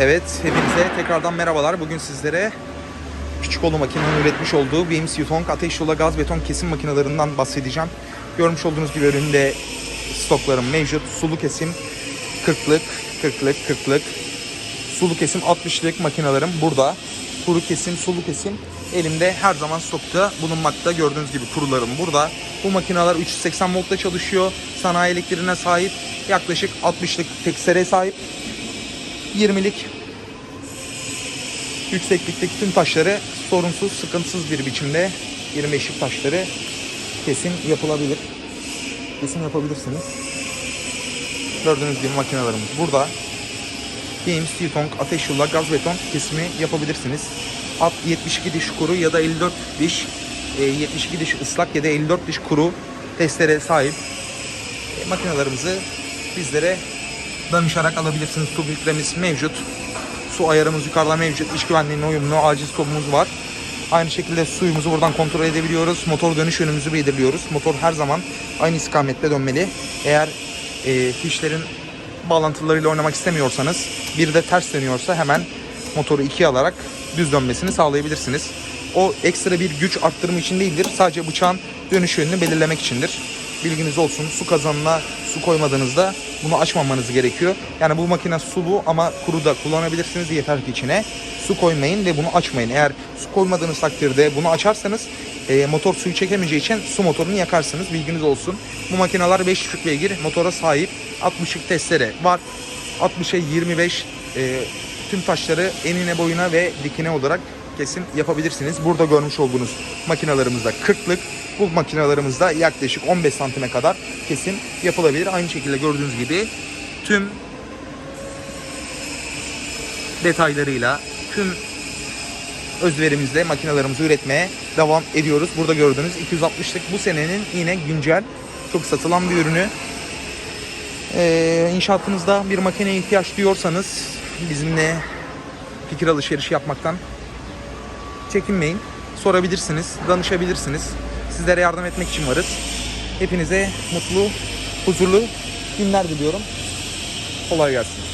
Evet, hepinize tekrardan merhabalar. Bugün sizlere küçük oğlu makinenin üretmiş olduğu Beams Yutong ateş yola gaz beton kesim makinelerinden bahsedeceğim. Görmüş olduğunuz gibi önünde stoklarım mevcut. Sulu kesim 40'lık, 40'lık, 40'lık. Sulu kesim 60'lık makinelerim burada. Kuru kesim, sulu kesim elimde her zaman stokta bulunmakta. Gördüğünüz gibi kurularım burada. Bu makineler 380 voltta çalışıyor. Sanayi elektriğine sahip. Yaklaşık 60'lık tekstere sahip. 20'lik yükseklikteki tüm taşları sorunsuz, sıkıntısız bir biçimde 25'lik taşları kesim yapılabilir. Kesim yapabilirsiniz. Gördüğünüz gibi makinelerimiz burada. Games, T-Tong, ateş yolla, gaz beton kesimi yapabilirsiniz. At 72 diş kuru ya da 54 diş, e, 72 diş ıslak ya da 54 diş kuru testere sahip e, makinelerimizi bizlere danışarak alabilirsiniz. Su filtremiz mevcut. Su ayarımız yukarıda mevcut. İş güvenliğine uyumlu aciz kodumuz var. Aynı şekilde suyumuzu buradan kontrol edebiliyoruz. Motor dönüş yönümüzü belirliyoruz. Motor her zaman aynı istikamette dönmeli. Eğer e, fişlerin bağlantılarıyla oynamak istemiyorsanız bir de ters dönüyorsa hemen motoru ikiye alarak düz dönmesini sağlayabilirsiniz. O ekstra bir güç arttırımı için değildir. Sadece bıçağın dönüş yönünü belirlemek içindir. Bilginiz olsun su kazanına su koymadığınızda bunu açmamanız gerekiyor. Yani bu makine sulu ama kuru da kullanabilirsiniz yeter ki içine su koymayın ve bunu açmayın. Eğer su koymadığınız takdirde bunu açarsanız e, motor suyu çekemeyeceği için su motorunu yakarsınız. Bilginiz olsun. Bu makineler 5.5 beygir motora sahip 60'lık testere var. 60'a 25 e, tüm taşları enine boyuna ve dikine olarak kesim yapabilirsiniz. Burada görmüş olduğunuz makinalarımızda 40'lık bu makinalarımızda yaklaşık 15 santime kadar kesim yapılabilir. Aynı şekilde gördüğünüz gibi tüm detaylarıyla tüm özverimizle makinalarımızı üretmeye devam ediyoruz. Burada gördüğünüz 260'lık bu senenin yine güncel çok satılan bir ürünü. Ee, inşaatınızda bir makineye ihtiyaç duyuyorsanız bizimle fikir alışverişi yapmaktan çekinmeyin. Sorabilirsiniz, danışabilirsiniz. Sizlere yardım etmek için varız. Hepinize mutlu, huzurlu günler diliyorum. Kolay gelsin.